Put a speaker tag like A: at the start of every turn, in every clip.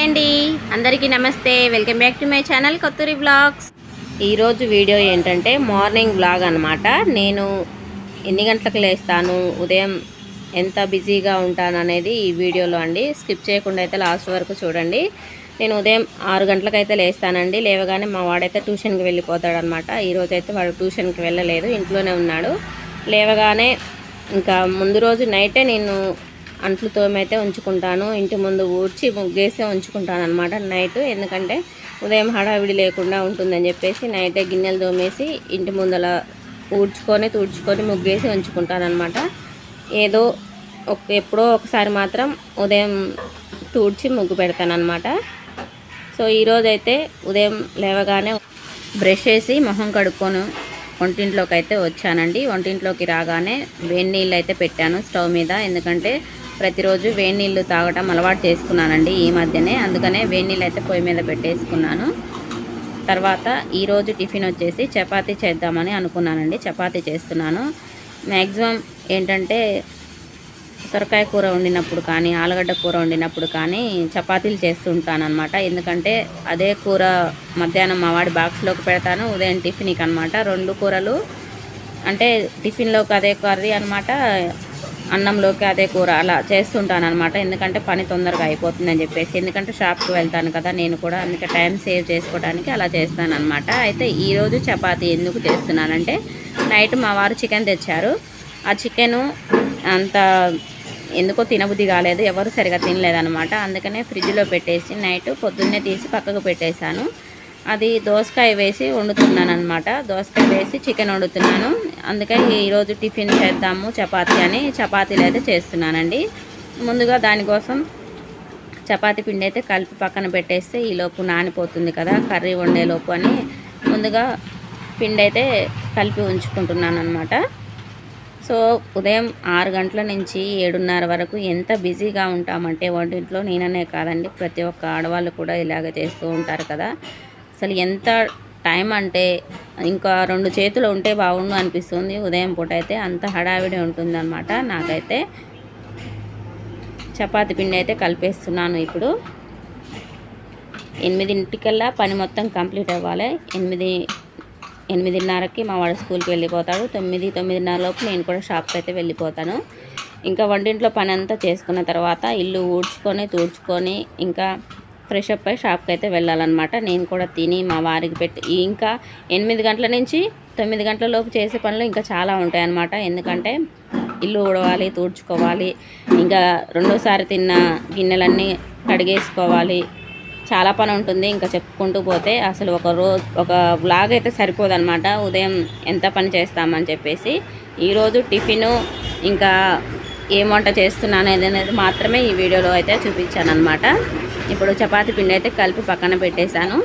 A: Hi అండి. అందరికీ నమస్తే. Welcome back to my channel Kotturi blogs. ఈరోజు వీడియో ఏంటంటే మార్నింగ్ బ్లాగ్ అనమాట నేను ఎన్ని గంటలకు లేస్తాను? ఉదయం ఎంత బిజీగా ఉంటాను అనేది ఈ వీడియోలో అండి. స్కిప్ చేయకుండా అయితే లాస్ట్ వరకు చూడండి. నేను ఉదయం ఆరు గంటలకైతే లేస్తానండి. లేవగానే మా వాడైతే ట్యూషన్కి వెళ్ళిపోతాడు అనమాట ఈరోజు అయితే వాడు ట్యూషన్కి వెళ్ళలేదు. ఇంట్లోనే ఉన్నాడు. లేవగానే ఇంకా ముందు రోజు నైటే నేను అంట్లు తోమైతే ఉంచుకుంటాను ఇంటి ముందు ఊడ్చి ముగ్గేసే ఉంచుకుంటాను అనమాట నైట్. ఎందుకంటే ఉదయం హడావిడి లేకుండా ఉంటుందని చెప్పేసి నైటే గిన్నెలు తోమేసి ఇంటి ముందల ఊడ్చుకొని తుడుచుకొని ముగ్గేసి ఉంచుకుంటాను అనమాట ఏదో ఒక ఎప్పుడో ఒకసారి మాత్రం ఉదయం తుడిచి ముగ్గు పెడతాను అనమాట సో ఈరోజైతే ఉదయం లేవగానే బ్రష్ చేసి మొహం కడుక్కొని వంటింట్లోకి అయితే వచ్చానండి. వంటింట్లోకి రాగానే వేడి నీళ్ళు అయితే పెట్టాను స్టవ్ మీద. ఎందుకంటే ప్రతిరోజు వేడి నీళ్ళు తాగటం అలవాటు చేసుకున్నానండి ఈ మధ్యనే. అందుకనే వేడి నీళ్ళు అయితే పొయ్యి మీద పెట్టేసుకున్నాను. తర్వాత ఈరోజు టిఫిన్ వచ్చేసి చపాతీ చేద్దామని అనుకున్నానండి. చపాతీ చేస్తున్నాను. మ్యాక్సిమం ఏంటంటే సొరకాయ కూర వండినప్పుడు కానీ ఆలుగడ్డ కూర వండినప్పుడు కానీ చపాతీలు చేస్తుంటాను అనమాట ఎందుకంటే అదే కూర మధ్యాహ్నం మా వాడి బాక్స్లోకి పెడతాను ఉదయం టిఫిన్కి అనమాట రెండు కూరలు అంటే టిఫిన్లోకి అదే కర్రీ అనమాట అన్నంలోకి అదే కూర అలా చేస్తుంటాను అనమాట ఎందుకంటే పని తొందరగా అయిపోతుందని చెప్పేసి. ఎందుకంటే షాప్కి వెళ్తాను కదా నేను కూడా అందుకే టైం సేవ్ చేసుకోవడానికి అలా చేస్తాను అనమాట అయితే ఈరోజు చపాతీ ఎందుకు చేస్తున్నానంటే నైట్ మా వారు చికెన్ తెచ్చారు. ఆ చికెను అంత ఎందుకో తినబుద్ధి కాలేదు. ఎవరు సరిగా తినలేదనమాట అందుకనే ఫ్రిడ్జ్లో పెట్టేసి నైట్ పొద్దున్నే తీసి పక్కకు పెట్టేశాను. అది దోసకాయ వేసి వండుతున్నాను అనమాట దోసకాయ వేసి చికెన్ వండుతున్నాను. అందుకే ఈరోజు టిఫిన్ చేద్దాము చపాతీ అని. చపాతీలు అయితే చేస్తున్నానండి. ముందుగా దానికోసం చపాతీ పిండి అయితే కలిపి పక్కన పెట్టేస్తే ఈలోపు నానిపోతుంది కదా కర్రీ వండేలోపు అని. ముందుగా పిండి అయితే కలిపి ఉంచుకుంటున్నాను అనమాట సో ఉదయం ఆరు గంటల నుంచి ఏడున్నర వరకు ఎంత బిజీగా ఉంటామంటే వంటింట్లో నేననే కాదండి. ప్రతి ఒక్క ఆడవాళ్ళు కూడా ఇలాగ చేస్తూ ఉంటారు కదా. అసలు ఎంత టైం అంటే ఇంకా రెండు చేతులు ఉంటే బాగుండు అనిపిస్తుంది. ఉదయం పూట అయితే అంత హడావిడి ఉంటుందన్నమాట. నాకైతే చపాతి పిండి అయితే కలిపేస్తున్నాను ఇప్పుడు. ఎనిమిదింటికల్లా పని మొత్తం కంప్లీట్ అవ్వాలి. ఎనిమిది ఎనిమిదిన్నరకి మా వాడు స్కూల్కి వెళ్ళిపోతాడు. తొమ్మిది తొమ్మిదిన్నర లోపు నేను కూడా షాప్కి అయితే వెళ్ళిపోతాను. ఇంకా వంటింట్లో పని అంతా చేసుకున్న తర్వాత ఇల్లు ఊడ్చుకొని తూడ్చుకొని ఇంకా ఫ్రెష్ అప్ అయి షాప్కి అయితే వెళ్ళాలన్నమాట. నేను కూడా తిని మా వారికి పెట్టి ఇంకా ఎనిమిది గంటల నుంచి తొమ్మిది గంటల లోపు చేసే పనులు ఇంకా చాలా ఉంటాయన్నమాట. ఎందుకంటే ఇల్లు ఉడవాలి తూడ్చుకోవాలి ఇంకా రెండోసారి తిన్న గిన్నెలన్నీ కడిగేసుకోవాలి. చాలా పని ఉంటుంది ఇంకా చెప్పుకుంటూ పోతే అసలు ఒక రోజు ఒక బ్లాగ్ అయితే సరిపోదన్నమాట. ఉదయం ఎంత పని చేస్తామని చెప్పేసి ఈరోజు టిఫిను ఇంకా ఏం వంట చేస్తున్నాను అనేది మాత్రమే ఈ వీడియోలో అయితే చూపించాను అనమాట ఇప్పుడు చపాతీ పిండి అయితే కలిపి పక్కన పెట్టేశాను.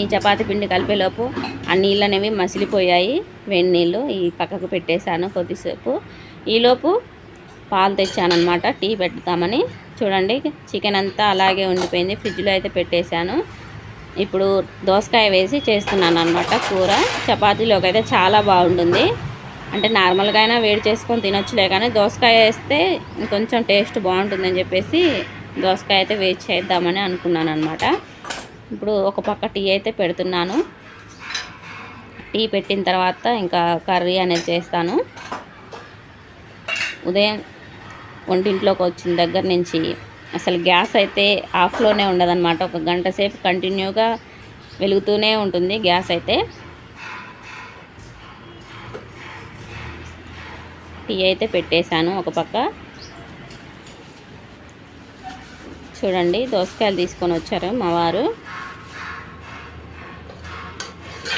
A: ఈ చపాతీ పిండి కలిపేలోపు ఆ నీళ్ళు అనేవి మసిలిపోయాయి. వేడి నీళ్ళు ఈ పక్కకు పెట్టేశాను కొద్దిసేపు. ఈలోపు పాలు తెచ్చానమాట టీ పెడతామని. చూడండి చికెన్ అంతా అలాగే ఉండిపోయింది. ఫ్రిడ్జ్లో అయితే పెట్టేశాను. ఇప్పుడు దోసకాయ వేసి చేస్తున్నాను అనమాట కూర. చపాతీలోకి అయితే చాలా బాగుంటుంది. అంటే నార్మల్గా అయినా వేడి చేసుకొని తినొచ్చులే కానీ దోసకాయ వేస్తే కొంచెం టేస్ట్ బాగుంటుందని చెప్పేసి దోసకాయ అయితే వేస్ట్ చేద్దామని అనుకున్నాను అనమాట ఇప్పుడు ఒక పక్క టీ అయితే పెడుతున్నాను. టీ పెట్టిన తర్వాత ఇంకా కర్రీ అనేది చేస్తాను. ఉదయం వంటింట్లోకి వచ్చిన దగ్గర నుంచి అసలు గ్యాస్ అయితే ఆఫ్లోనే ఉండదన్నమాట. ఒక గంట సేపు కంటిన్యూగా వెలుగుతూనే ఉంటుంది గ్యాస్ అయితే. టీ అయితే పెట్టేశాను ఒక పక్క. చూడండి దోసకాయలు తీసుకొని వచ్చారు మా వారు.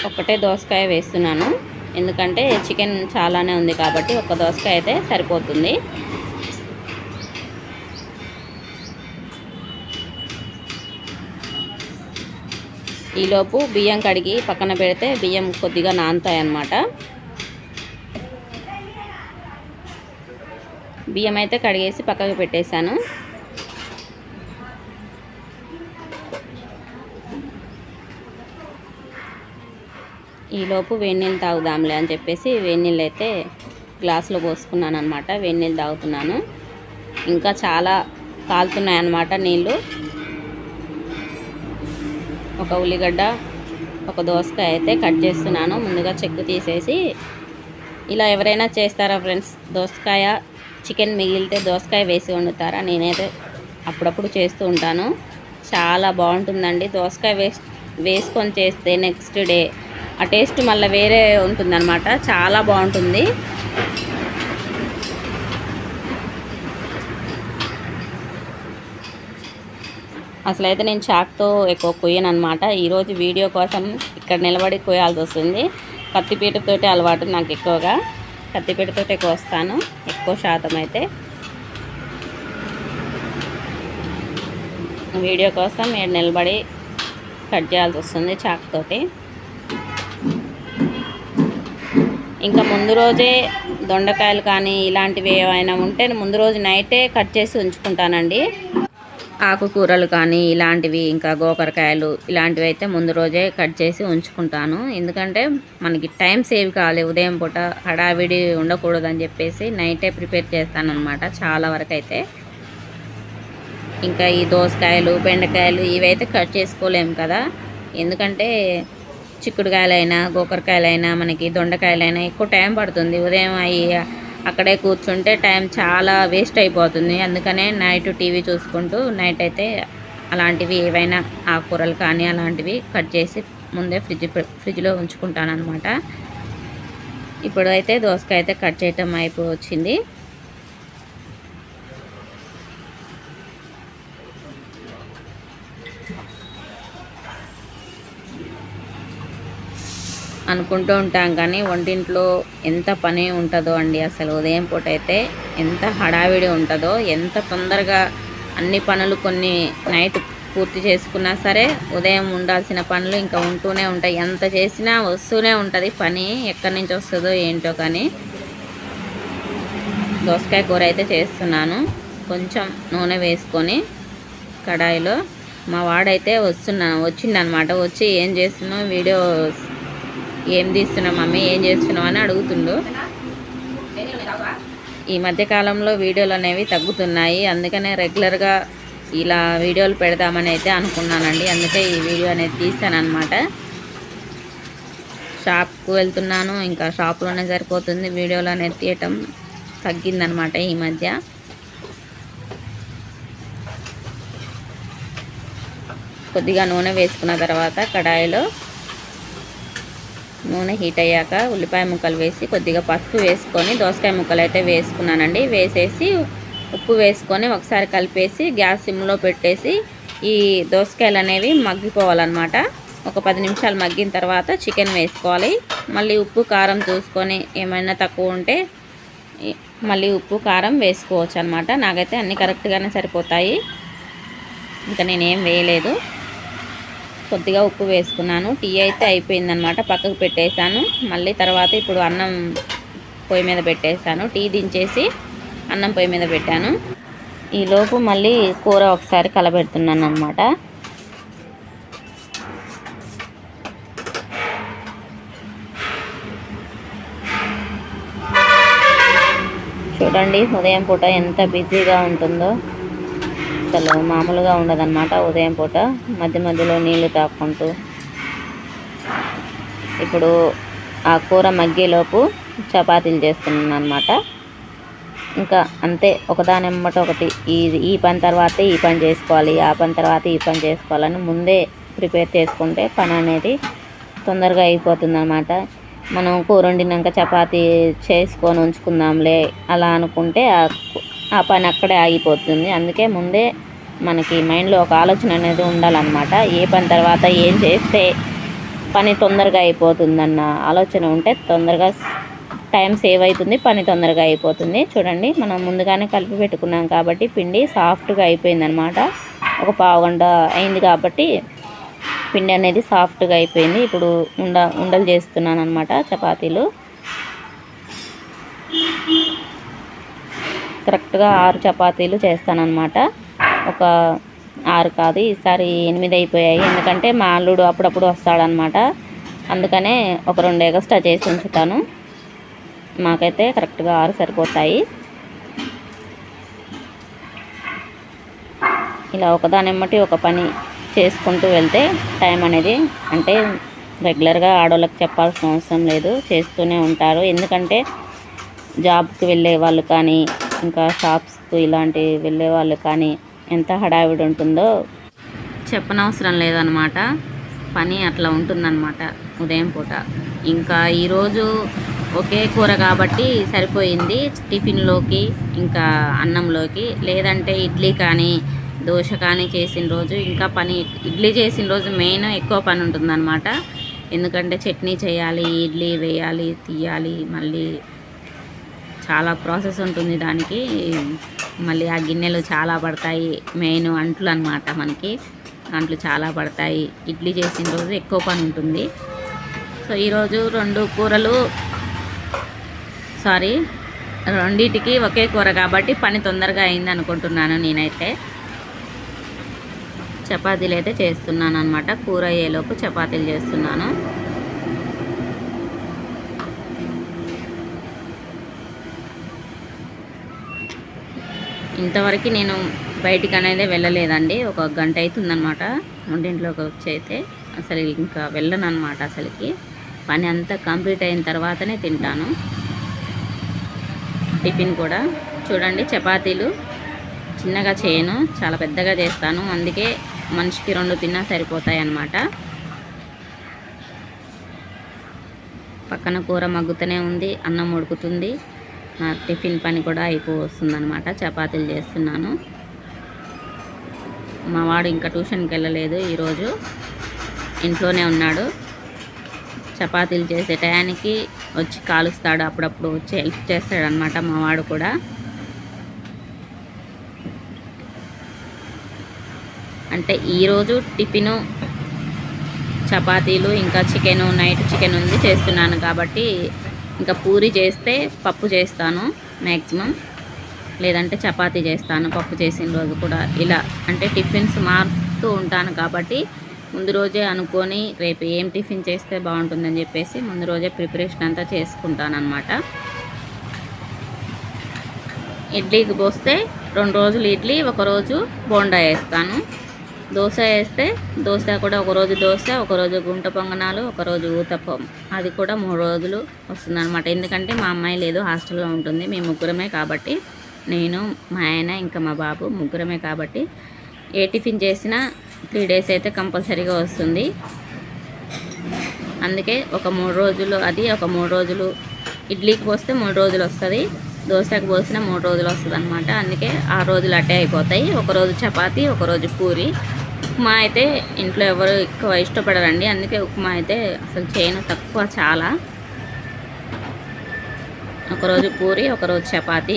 A: ఒక్కటే దోసకాయ వేస్తున్నాను. ఎందుకంటే చికెన్ చాలానే ఉంది కాబట్టి ఒక దోసకాయ అయితే సరిపోతుంది. ఈలోపు బియ్యం కడిగి పక్కన పెడితే బియ్యం కొద్దిగా నానుతాయి అన్నమాట బియ్యం అయితే కడిగేసి పక్కకు పెట్టేశాను. ఈలోపు వేడి నీళ్ళు తాగుదాంలే అని చెప్పేసి వేడి నీళ్ళు అయితే గ్లాసులో పోసుకున్నాను అనమాట వేడి నీళ్ళు తాగుతున్నాను. ఇంకా చాలా కాలుతున్నాయి అన్నమాట నీళ్ళు. ఒక ఉల్లిగడ్డ ఒక దోసకాయ అయితే కట్ చేస్తున్నాను. ముందుగా చెక్కు తీసేసి ఇలా ఎవరైనా చేస్తారా ఫ్రెండ్స్? దోసకాయ చికెన్ మిగిలితే దోసకాయ వేసి వండుతారా? నేనైతే అప్పుడప్పుడు చేస్తూ ఉంటాను. చాలా బాగుంటుందండి. దోసకాయ వేస్ వేసుకొని చేస్తే నెక్స్ట్ డే ఆ టేస్ట్ మళ్ళీ వేరే ఉంటుందన్నమాట. చాలా బాగుంటుంది. అసలు అయితే నేను చాక్తో ఎక్కువ కొయ్యను అనమాట ఈరోజు వీడియో కోసం ఇక్కడ నిలబడి కొయ్యాల్సి వస్తుంది. కత్తిపీటతోటి అలవాటు నాకు ఎక్కువగా. కత్తిపీటతోటి ఎక్కువ వస్తాను ఎక్కువ శాతం అయితే. వీడియో కోసం నేను నిలబడి కట్ చేయాల్సి వస్తుంది చాక్తోటి తోటి ఇంకా ముందు రోజే దొండకాయలు కానీ ఇలాంటివి ఏమైనా ఉంటే ముందు రోజు నైటే కట్ చేసి ఉంచుకుంటానండి. ఆకుకూరలు కానీ ఇలాంటివి ఇంకా గోకరకాయలు ఇలాంటివి అయితే ముందు రోజే కట్ చేసి ఉంచుకుంటాను. ఎందుకంటే మనకి టైం సేవ్ కావాలి ఉదయం పూట హడావిడి ఉండకూడదని చెప్పేసి నైటే ప్రిపేర్ చేస్తాను అనమాట చాలా వరకు అయితే ఇంకా ఈ దోసకాయలు బెండకాయలు ఇవైతే కట్ చేసుకోలేము కదా. ఎందుకంటే చిక్కుడుకాయలైనా గోకరకాయలైనా మనకి దొండకాయలైనా ఎక్కువ టైం పడుతుంది. ఉదయం అయ్యి అక్కడే కూర్చుంటే టైం చాలా వేస్ట్ అయిపోతుంది. అందుకనే నైట్ టీవీ చూసుకుంటూ నైట్ అయితే అలాంటివి ఏవైనా ఆకుకూరలు కానీ అలాంటివి కట్ చేసి ముందే ఫ్రిడ్జ్ ఫ్రిడ్జ్లో ఉంచుకుంటాను అనమాట ఇప్పుడు అయితే దోసకాయ అయితే కట్ చేయటం అయిపో అనుకుంటూ ఉంటాం కానీ వంటింట్లో ఎంత పని ఉంటుందో అండి. అసలు ఉదయం పూట అయితే ఎంత హడావిడి ఉంటుందో ఎంత తొందరగా అన్ని పనులు కొన్ని నైట్ పూర్తి చేసుకున్నా సరే ఉదయం ఉండాల్సిన పనులు ఇంకా ఉంటూనే ఉంటాయి. ఎంత చేసినా వస్తూనే ఉంటుంది. పని ఎక్కడి నుంచి వస్తుందో ఏంటో కానీ దోసకాయ కూర అయితే చేస్తున్నాను. కొంచెం నూనె వేసుకొని కడాయిలో మా వాడైతే వస్తున్నా వచ్చిండనమాట. వచ్చి ఏం చేస్తున్నావు? వీడియో ఏం తీస్తున్నావు మమ్మీ? ఏం చేస్తున్నావు అని అడుగుతుండు. ఈ మధ్యకాలంలో వీడియోలు అనేవి తగ్గుతున్నాయి. అందుకనే రెగ్యులర్గా ఇలా వీడియోలు పెడదామని అయితే అనుకున్నానండి. అందుకే ఈ వీడియో అనేది తీసాను షాప్కు వెళ్తున్నాను. ఇంకా షాప్లోనే సరిపోతుంది. వీడియోలు అనేది తీయటం తగ్గిందనమాట ఈ మధ్య. కొద్దిగా నూనె వేసుకున్న తర్వాత కడాయిలో నూనె హీట్ అయ్యాక ఉల్లిపాయ ముక్కలు వేసి కొద్దిగా పసుపు వేసుకొని దోసకాయ ముక్కలు అయితే వేసుకున్నానండి. వేసేసి ఉప్పు వేసుకొని ఒకసారి కలిపేసి గ్యాస్ సిమ్లో పెట్టేసి ఈ దోసకాయలు అనేవి మగ్గిపోవాలన్నమాట. ఒక పది నిమిషాలు మగ్గిన తర్వాత చికెన్ వేసుకోవాలి. మళ్ళీ ఉప్పు కారం చూసుకొని ఏమైనా తక్కువ ఉంటే మళ్ళీ ఉప్పు కారం వేసుకోవచ్చు అనమాట నాకైతే అన్నీ కరెక్ట్గానే సరిపోతాయి. ఇంకా నేనేం వేయలేదు. కొద్దిగా ఉప్పు వేసుకున్నాను. టీ అయితే అయిపోయిందనమాట పక్కకు పెట్టేశాను. మళ్ళీ తర్వాత ఇప్పుడు అన్నం పొయ్యి మీద పెట్టేశాను. టీ దించేసి అన్నం పొయ్యి మీద పెట్టాను. ఈలోపు మళ్ళీ కూర ఒకసారి కలబెడుతున్నాను అనమాట చూడండి ఉదయం పూట ఎంత బిజీగా ఉంటుందో. అసలు మామూలుగా ఉండదన్నమాట ఉదయం పూట. మధ్య మధ్యలో నీళ్ళు తాక్కుంటూ. ఇప్పుడు ఆ కూర మగ్గేలోపు చపాతీలు చేస్తున్నాను అనమాట ఇంకా అంతే ఒకదాని ఎమ్మట ఒకటి. ఈ ఈ పని తర్వాత ఈ పని చేసుకోవాలి ఆ పని తర్వాత ఈ పని చేసుకోవాలని ముందే ప్రిపేర్ చేసుకుంటే పని అనేది తొందరగా అయిపోతుంది అనమాట మనం కూర వండినాక చపాతీ చేసుకొని ఉంచుకుందాంలే అలా అనుకుంటే ఆ ఆ పని అక్కడే ఆగిపోతుంది. అందుకే ముందే మనకి మైండ్లో ఒక ఆలోచన అనేది ఉండాలన్నమాట. ఏ పని తర్వాత ఏం చేస్తే పని తొందరగా అయిపోతుందన్న ఆలోచన ఉంటే తొందరగా టైం సేవ్ అవుతుంది పని తొందరగా అయిపోతుంది. చూడండి మనం ముందుగానే కలిపి పెట్టుకున్నాం కాబట్టి పిండి సాఫ్ట్గా అయిపోయిందనమాట ఒక పావు గంట అయింది కాబట్టి పిండి అనేది సాఫ్ట్గా అయిపోయింది. ఇప్పుడు ఉండ ఉండలు చేస్తున్నాను అనమాట చపాతీలు. కరెక్ట్గా ఆరు చపాతీలు చేస్తానన్నమాట. ఒక ఆరు కాదు ఈసారి ఎనిమిది అయిపోయాయి. ఎందుకంటే మా అల్లుడు అప్పుడప్పుడు వస్తాడనమాట అందుకనే ఒక రెండు ఎగస్ట్రా చేసి ఉంచుతాను. మాకైతే కరెక్ట్గా ఆరు సరిపోతాయి. ఇలా ఒకదానిమ్మటి ఒక పని చేసుకుంటూ వెళ్తే టైం అనేది అంటే రెగ్యులర్గా ఆడవాళ్ళకి చెప్పాల్సిన అవసరం లేదు. చేస్తూనే ఉంటారు. ఎందుకంటే జాబ్కి వెళ్ళే వాళ్ళు కానీ ఇంకా షాప్స్కు ఇలాంటి వెళ్ళే వాళ్ళు కానీ ఎంత హడావిడి ఉంటుందో చెప్పనవసరం లేదనమాట పని అట్లా ఉంటుందన్నమాట ఉదయం పూట. ఇంకా ఈరోజు ఒకే కూర కాబట్టి సరిపోయింది. టిఫిన్లోకి ఇంకా అన్నంలోకి లేదంటే ఇడ్లీ కానీ దోశ కానీ చేసిన రోజు ఇంకా పని ఇడ్లీ చేసిన రోజు మెయిన్ ఎక్కువ పని ఉంటుందన్నమాట. ఎందుకంటే చట్నీ చేయాలి ఇడ్లీ వేయాలి తీయాలి మళ్ళీ చాలా ప్రాసెస్ ఉంటుంది దానికి. మళ్ళీ ఆ గిన్నెలు చాలా పడతాయి. మెయిన్ అంట్లు అనమాట మనకి. అంట్లు చాలా పడతాయి. ఇడ్లీ చేసిన రోజు ఎక్కువ పని ఉంటుంది. సో ఈరోజు రెండు కూరలు సారీ రెండింటికి ఒకే కూర కాబట్టి పని తొందరగా అయింది అనుకుంటున్నాను నేనైతే. చపాతీలు అయితే చేస్తున్నాను అనమాట కూర అయ్యేలోపు చపాతీలు చేస్తున్నాను. ఇంతవరకు నేను బయటికి అనేది వెళ్ళలేదండి. ఒక గంట అవుతుందనమాట వంటింట్లోకి వచ్చి అయితే అసలు ఇంకా వెళ్ళను అనమాట అసలుకి. పని అంతా కంప్లీట్ అయిన తర్వాతనే తింటాను. టిఫిన్ కూడా. చూడండి చపాతీలు. చిన్నగా చేయను. చాలా పెద్దగా చేస్తాను. అందుకే మనిషికి రెండు తిన్నా సరిపోతాయి అన్నమాట పక్కన కూర మగ్గుతూనే ఉంది. అన్నం ఉడుకుతుంది. టిఫిన్ పని కూడా అయిపోతుందనమాట చపాతీలు చేస్తున్నాను. మా వాడు ఇంకా ట్యూషన్కి వెళ్ళలేదు ఈరోజు. ఇంట్లోనే ఉన్నాడు. చపాతీలు చేసే టయానికి వచ్చి కాలుస్తాడు. అప్పుడప్పుడు వచ్చి హెల్ప్ చేస్తాడనమాట మా వాడు కూడా. అంటే ఈరోజు టిఫిను చపాతీలు ఇంకా చికెను నైట్ చికెన్ ఉంది చేస్తున్నాను కాబట్టి ఇంకా పూరి చేస్తే పప్పు చేస్తాను మ్యాక్సిమం లేదంటే చపాతీ చేస్తాను పప్పు చేసిన రోజు కూడా ఇలా. అంటే టిఫిన్స్ మారుతూ ఉంటాను కాబట్టి ముందు రోజే అనుకొని రేపు ఏం టిఫిన్ చేస్తే బాగుంటుందని చెప్పేసి ముందు రోజే ప్రిపరేషన్ అంతా చేసుకుంటాను అనమాట ఇడ్లీకి పోస్తే రెండు రోజులు ఇడ్లీ ఒకరోజు బోండా వేస్తాను. దోశ వేస్తే దోశ కూడా ఒకరోజు దోశ ఒకరోజు గుంట పొంగనాలు ఒకరోజు ఊతప్పం అది కూడా మూడు రోజులు వస్తుందన్నమాట. ఎందుకంటే మా అమ్మాయి లేదు హాస్టల్లో ఉంటుంది. మేము ముగ్గురమే కాబట్టి నేను మా ఆయన ఇంకా మా బాబు ముగ్గురమే కాబట్టి ఏ టిఫిన్ చేసినా త్రీ డేస్ అయితే కంపల్సరీగా వస్తుంది. అందుకే ఒక మూడు రోజులు అది ఒక మూడు రోజులు ఇడ్లీకి పోస్తే మూడు రోజులు వస్తుంది. దోశకు పోసిన మూడు రోజులు వస్తుంది అనమాట అందుకే ఆ రోజులు అట్టే అయిపోతాయి. ఒకరోజు చపాతి ఒకరోజు పూరి. ఉప్మా అయితే ఇంట్లో ఎవరు ఎక్కువ ఇష్టపడరండి. అందుకే ఉప్మా అయితే అసలు చేయను తక్కువ చాలా. ఒకరోజు పూరి ఒకరోజు చపాతి.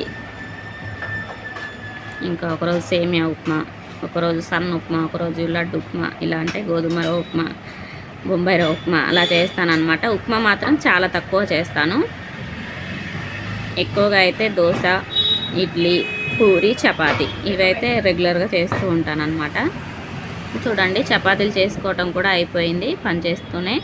A: ఇంకా ఒకరోజు సేమియా ఉప్మా ఒకరోజు సన్న ఉప్మా ఒకరోజు లడ్డు ఉప్మా ఇలా అంటే గోధుమ ఉప్మా బొంబాయి ఉప్మా అలా చేస్తాను అనమాట ఉప్మా మాత్రం చాలా తక్కువ చేస్తాను. ఎక్కువగా అయితే దోశ ఇడ్లీ పూరి చపాతి. ఇవైతే రెగ్యులర్గా చేస్తూ ఉంటాను అనమాట చూడండి చపాతీలు చేసుకోవటం కూడా అయిపోయింది. పని చేస్తూనే.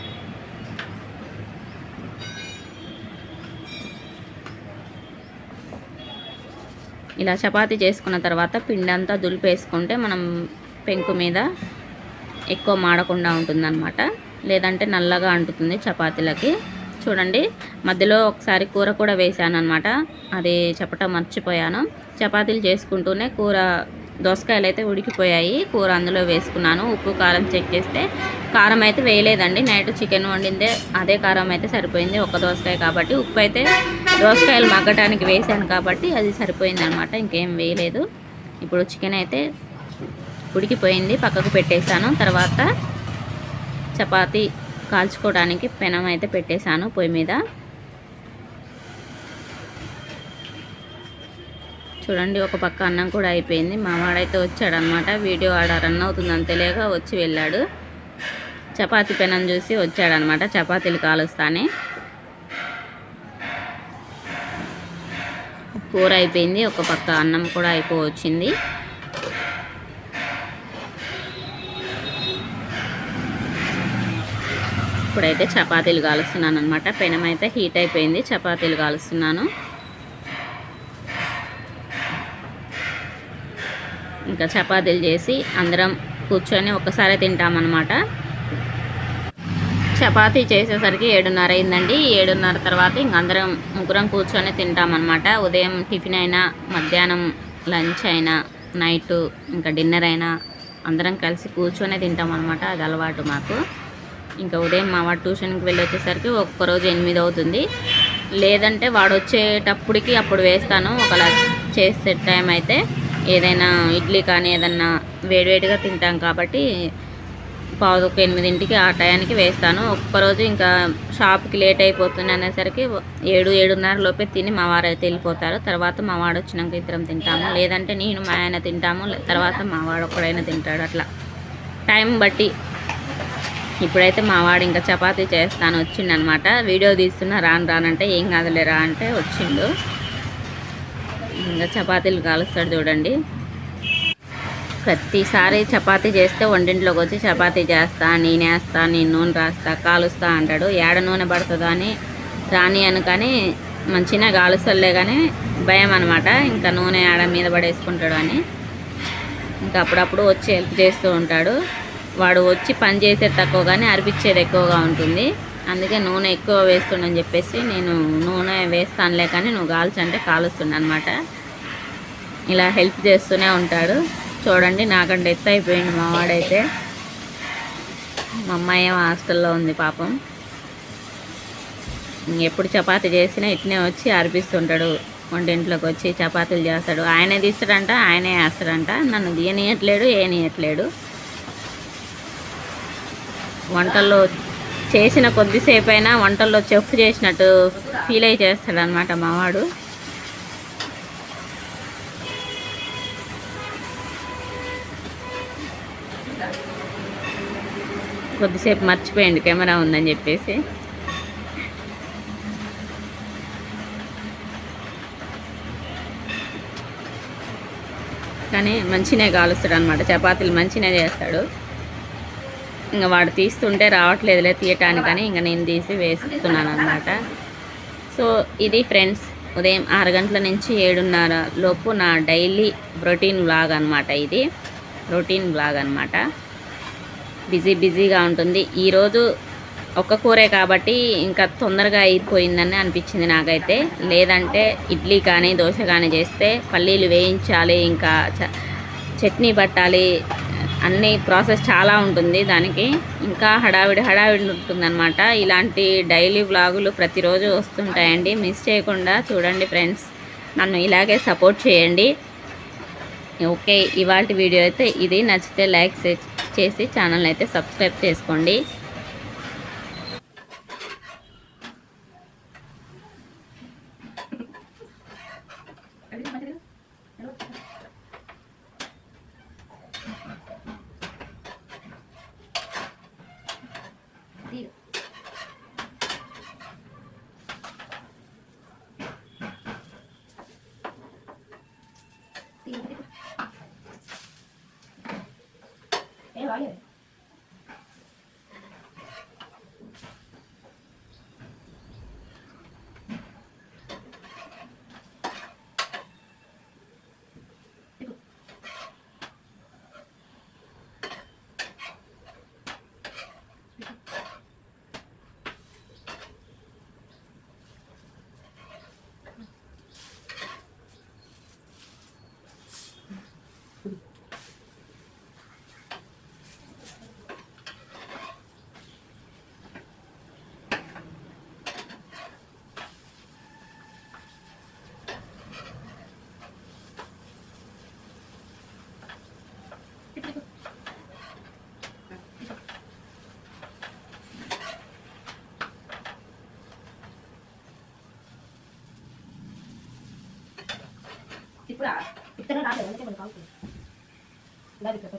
A: ఇలా చపాతీ చేసుకున్న తర్వాత పిండి అంతా దులిపేసుకుంటే మనం పెంకు మీద ఎక్కువ మాడకుండా ఉంటుందన్నమాట. లేదంటే నల్లగా అంటుతుంది చపాతీలకి. చూడండి. మధ్యలో ఒకసారి కూర కూడా వేసాను అనమాట అది చెప్పటం మర్చిపోయాను. చపాతీలు చేసుకుంటూనే కూర దోసకాయలు అయితే ఉడికిపోయాయి. కూర అందులో వేసుకున్నాను. ఉప్పు కారం చెక్ చేస్తే కారం అయితే వేయలేదండి. నైట్ చికెన్ వండిందే అదే కారం అయితే సరిపోయింది. ఒక దోసకాయ కాబట్టి ఉప్పు అయితే దోసకాయలు మగ్గటానికి వేసాను కాబట్టి అది సరిపోయింది అనమాట ఇంకేం వేయలేదు. ఇప్పుడు చికెన్ అయితే ఉడికిపోయింది. పక్కకు పెట్టేశాను. తర్వాత చపాతీ కాల్చుకోవడానికి పెనం అయితే పెట్టేశాను పొయ్యి మీద. చూడండి ఒక పక్క అన్నం కూడా అయిపోయింది. మా వాడైతే వచ్చాడనమాట వీడియో ఆడ రన్ అవుతుందని తెలియక వచ్చి వెళ్ళాడు. చపాతీ పెనం చూసి వచ్చాడనమాట చపాతీలు కాలుస్తానే. కూర అయిపోయింది. ఒక పక్క అన్నం కూడా అయిపోవచ్చింది ఇప్పుడైతే చపాతీలు కాలుస్తున్నాను అనమాట పెనం అయితే హీట్ అయిపోయింది చపాతీలు కాలుస్తున్నాను. ఇంకా చపాతీలు చేసి అందరం కూర్చొని ఒక్కసారే తింటామన్నమాట. చపాతీ చేసేసరికి ఏడున్నర అయిందండి. ఏడున్నర తర్వాత ఇంక అందరం ముగ్గురం కూర్చొని తింటామన్నమాట. ఉదయం టిఫిన్ అయినా మధ్యాహ్నం లంచ్ అయినా నైట్ ఇంకా డిన్నర్ అయినా అందరం కలిసి కూర్చొని తింటామన్నమాట. అది అలవాటు మాకు. ఇంకా ఉదయం మా వాడు ట్యూషన్కి వెళ్ళి వచ్చేసరికి ఒక్కరోజు ఎనిమిది అవుతుంది. లేదంటే వాడు వచ్చేటప్పటికి అప్పుడు వేస్తాను. ఒకలా చేసే టైం అయితే ఏదైనా ఇడ్లీ కానీ ఏదన్నా వేడివేడిగా తింటాం కాబట్టి పావుదొక్క ఎనిమిదింటికి ఆ టయానికి వేస్తాను. ఒక్కరోజు ఇంకా షాప్కి లేట్ అయిపోతుంది అనేసరికి ఏడు ఏడున్నర లోపే తిని మా వారు అయితే వెళ్ళిపోతారు. తర్వాత మా వాడు వచ్చినాక ఇద్దరం తింటాము. లేదంటే నేను మా ఆయన తింటాము. లే- తర్వాత మా వాడు ఒక్కడైనా తింటాడు అట్లా. టైం బట్టి ఇప్పుడైతే మా వాడు ఇంకా చపాతీ చేస్తాను వచ్చిండనమాట. వీడియో తీస్తున్నా రాను రానంటే ఏం కాదులేరా అంటే వచ్చిండు. ఇంకా చపాతీలు కాలుస్తాడు చూడండి. ప్రతిసారి చపాతీ చేస్తే వంటింట్లోకి వచ్చి చపాతీ చేస్తా నేనేస్తా నేను నూనె రాస్తా కాలుస్తా అంటాడు. ఏడ నూనె పడుతుందో అని రాని అనుకని మంచిగా కాలుస్తలే కానీ భయం అనమాట ఇంకా నూనె ఆడ మీద పడేసుకుంటాడు అని. ఇంకా అప్పుడప్పుడు వచ్చి హెల్ప్ చేస్తూ ఉంటాడు. వాడు వచ్చి పని చేసేది తక్కువ కానీ అరిపించేది ఎక్కువగా ఉంటుంది. అందుకే నూనె ఎక్కువ వేస్తుండని చెప్పేసి నేను నూనె వేస్తానులే కానీ నువ్వు కాల్చంటే కాలుస్తుండ అనమాట ఇలా హెల్ప్ చేస్తూనే ఉంటాడు. చూడండి నాకంటే ఎత్తు అయిపోయింది మా వాడైతే. మా అమ్మాయి ఏమో హాస్టల్లో ఉంది పాపం. ఎప్పుడు చపాతి చేసినా ఇట్నే వచ్చి అర్పిస్తుంటాడు. వంటింట్లోకి వచ్చి చపాతీలు చేస్తాడు. ఆయనే తీస్తాడంట ఆయనే వేస్తాడంట. నన్ను తీయనీయట్లేడు ఏనియట్లేడు. వంటల్లో చేసిన కొద్దిసేపు అయినా వంటల్లో చెఫ్ చేసినట్టు ఫీల్ అయి చేస్తాడనమాట మావాడు కొద్దిసేపు మర్చిపోయింది కెమెరా ఉందని చెప్పేసి. కానీ మంచినే కాలుస్తాడు అనమాట చపాతీలు మంచినే చేస్తాడు. ఇంకా వాడు తీస్తుంటే రావట్లేదులే తీయటానికని ఇంకా నేను తీసి వేస్తున్నాను అనమాట సో ఇది ఫ్రెండ్స్ ఉదయం ఆరు గంటల నుంచి ఏడున్నర లోపు నా డైలీ రొటీన్ బ్లాగ్ అనమాట ఇది. రొటీన్ బ్లాగ్ అనమాట బిజీ బిజీగా ఉంటుంది. ఈరోజు ఒక్క కూరే కాబట్టి ఇంకా తొందరగా అయిపోయిందని అనిపించింది నాకైతే. లేదంటే ఇడ్లీ కానీ దోశ కానీ చేస్తే పల్లీలు వేయించాలి ఇంకా చ చట్నీ పట్టాలి అన్ని ప్రాసెస్ చాలా ఉంటుంది దానికి. ఇంకా హడావిడి హడావిడి ఉంటుందన్నమాట. ఇలాంటి డైలీ వ్లాగులు ప్రతిరోజు వస్తుంటాయండి. మిస్ చేయకుండా చూడండి ఫ్రెండ్స్. నన్ను ఇలాగే సపోర్ట్ చేయండి. ఓకే ఇవాళ వీడియో అయితే ఇది. నచ్చితే లైక్ చేసి ఛానల్ అయితే సబ్స్క్రైబ్ చేసుకోండి.
B: ఇప్పుడు ఇతర రాలేదు అందుకే మనకు కావాలి ఇలా ఇక్కడ